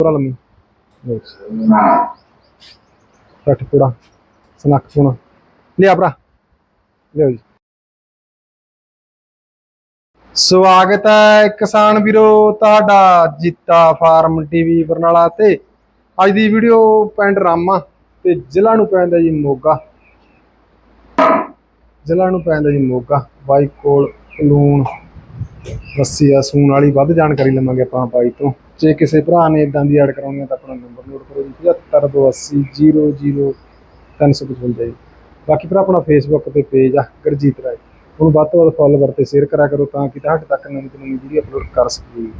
ਪੂਰਾ ਲੰਮੀ। ਸੱਠ ਪੂੜਾ ਸਨੱਖ ਪੁਣਾ। ਲਿਆ ਭਰਾ। ਲਿਓ ਜੀ। ਸਵਾਗਤ ਹੈ ਕਿਸਾਨ ਵੀਰੋ, ਤੁਹਾਡਾ ਜੀਤਾ ਫਾਰਮ ਟੀਵੀ ਬਰਨਾਲਾ ਤੇ। ਅੱਜ ਦੀ ਵੀਡੀਓ ਪਿੰਡ ਰਾਮਾ ਤੇ ਜ਼ਿਲ੍ਹਾ ਨੂੰ ਪੈਂਦਾ ਜੀ ਮੋਗਾ। ਜ਼ਿਲ੍ਹਾ ਨੂੰ ਪੈਂਦਾ ਜੀ ਮੋਗਾ। ਬਾਈ ਕੋਲ ਲੂਣ ਰੱਸੀ ਆ ਸੂਣ ਵਾਲੀ ਵੱਧ ਜਾਣਕਾਰੀ ਲਵਾਂਗੇ ਆਪਾਂ ਬਾਈ ਤੋਂ। ਜੇ ਕਿਸੇ ਭਰਾ ਨੇ ਇਦਾਂ ਦੀ ਐਡ ਕਰਾਉਣੀ ਹੈ ਤਾਂ ਆਪਣਾ ਨੰਬਰ ਨੋਟ ਕਰੋ ਜੀ 7528000355 ਜੀ। ਬਾਕੀ ਭਰਾ ਆਪਣਾ ਫੇਸਬੁੱਕ ਤੇ ਪੇਜ ਆ ਗੁਰਜੀਤ ਰਾਏ। ਉਹਨੂੰ ਵੱਧ ਤੋਂ ਵੱਧ ਫੋਲੋਵਰ ਤੇ ਸ਼ੇਅਰ ਕਰਿਆ ਕਰੋ ਤਾਂ ਕਿ ਤੁਹਾਡੇ ਤੱਕ ਨਵੀਂ ਤੋਂ ਨਵੀਂ ਵੀਡੀਓ ਅਪਲੋਡ ਕਰ ਸਕੀਏ।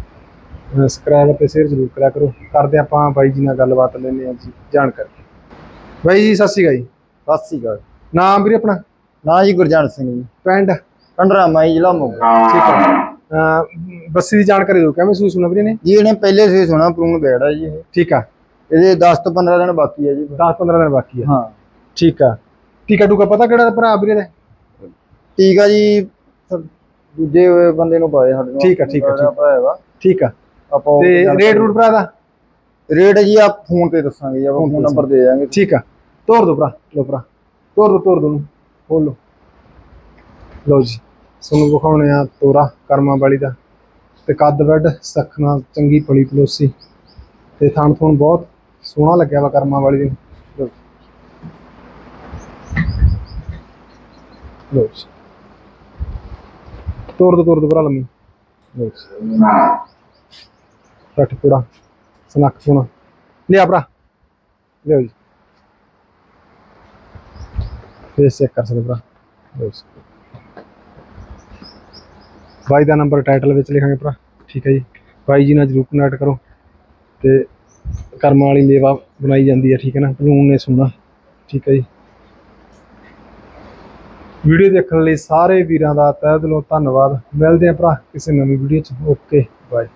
ਸਬਸਕ੍ਰਾਈਬ ਤੇ ਸ਼ੇਅਰ ਜ਼ਰੂਰ ਕਰਿਆ ਕਰੋ। ਕਰਦੇ ਆਪਾਂ ਬਾਈ ਜੀ ਨਾਲ ਗੱਲਬਾਤ ਲੈਂਦੇ ਹਾਂ ਜੀ ਜਾਣਕਾਰੀ। ਬਾਈ ਜੀ ਸਤਿ ਸ਼੍ਰੀ ਅਕਾਲ ਜੀ। ਸਤਿ ਸ਼੍ਰੀ ਅਕਾਲ। ਨਾਮ ਵੀਰੇ ਆਪਣਾ? ਨਾ ਜੀ ਗੁਰਜੰਟ ਸਿੰਘ ਜੀ। ਪਿੰਡ? ਕੰਡਰਾ ਮਾਈ ਜ਼ਿਲ੍ਹਾ ਮੋਗਾ। ਠੀਕ ਹੈ ਬੱਸੀ ਦੀ ਜਾਣਕਾਰੀ ਦਿਓ ਕਿਵੇਂ ਸੂਈ ਸੁਣਾ ਵੀਰੇ ਨੇ? ਜੀ ਇਹਨੇ ਪਹਿਲੇ ਸੇ ਸੁਣਾ ਪ੍ਰੂਨ ਬੈੜਾ ਜੀ ਇਹ। ਠੀਕ ਆ। ਇਹਦੇ 10 ਤੋਂ 15 ਦਿਨ ਬਾਕੀ ਹੈ ਜੀ। 10 15 ਦਿਨ ਬਾਕੀ ਆ। ਹਾਂ। ਠੀਕ ਆ। ਟੀਕਾ ਟੂਕਾ ਪਤਾ ਕਿਹੜਾ ਭਰਾ ਵੀਰੇ ਦਾ? ਠੀਕ ਆ ਜੀ ਦੂਜੇ ਹੋਏ ਬੰਦੇ ਨੂੰ ਪਾਏ ਸਾਡੇ ਨਾਲ। ਠੀਕ ਆ, ਠੀਕ ਆ, ਠੀਕ ਆ। ਆਪਾਂ ਤੇ ਰੇਟ ਰੂਟ ਭਰਾ ਦਾ? ਰੇਟ ਜੀ ਆ ਫੋਨ ਤੇ ਦੱਸਾਂਗੇ ਜੀ ਆਪਾਂ ਫੋਨ ਨੰਬਰ ਦੇ ਦਿਆਂਗੇ। ਠੀਕ ਆ। ਤੋਰ ਦੋ ਭਰਾ ਲੋ ਭਰਾ। ਤੋਰ ਦੋ ਤੋਰ ਦੋ ਨੂੰ ਖੋਲ ਲੋ ਲੋ ਜੀ। ਤੁਹਾਨੂੰ ਵਿਖਾਉਣੇ ਆ ਤੋਰਾ ਕਰਮਾਂ ਵਾਲੀ ਦਾ। ਤੇ ਕੱਦ ਬੈੱਡ ਸਖਣਾ ਚੰਗੀ ਪਲੀ ਪਲੋਸੀ। ਤੇ ਥਣ ਥਣ ਬਹੁਤ ਸੋਹਣਾ ਲੱਗਿਆ ਵਾ ਕਰਮਾਂ ਵਾਲੀ ਦੇ ਲੋ ਤੋਰ ਦੋ ਤੋਰ ਦੋ ਭਰਾ ਲੰਮੀ। ਲੋ ਜੀ। ਪੂੜਾ ਸਨੱਖ ਪੁਣਾ ਲਿਆ ਭਰਾ। ਲਿਓ ਜੀ। ਫੇਸ ਚੈੱਕ ਕਰ ਸਕਦੇ ਭਰਾ। ਲਿਓ ਜੀ। ਬਾਈ ਦਾ ਨੰਬਰ ਟਾਈਟਲ ਵਿੱਚ ਲਿਖਾਂਗੇ ਭਰਾ। ਠੀਕ ਹੈ ਜੀ। ਬਾਈ ਜੀ ਨਾਲ ਜਰੂਰ ਕਨੈਕਟ ਕਰੋ। ਤੇ ਕਰਮਾਂ ਵਾਲੀ ਲੇਵਾ ਬਣਾਈ ਜਾਂਦੀ ਹੈ, ਠੀਕ ਹੈ ਨਾ? ਕਾਨੂੰਨ ਨੇ ਸੁਣਾ ਠੀਕ ਹੈ ਜੀ। ਵੀਡੀਓ ਦੇਖਣ ਲਈ ਸਾਰੇ ਵੀਰਾਂ ਦਾ ਤਹਿ ਦਿਲੋਂ ਧੰਨਵਾਦ। ਮਿਲਦੇ ਹਾਂ ਭਰਾ ਕਿਸੇ ਨਵੀਂ ਵੀਡੀਓ 'ਚ। Okay, bye.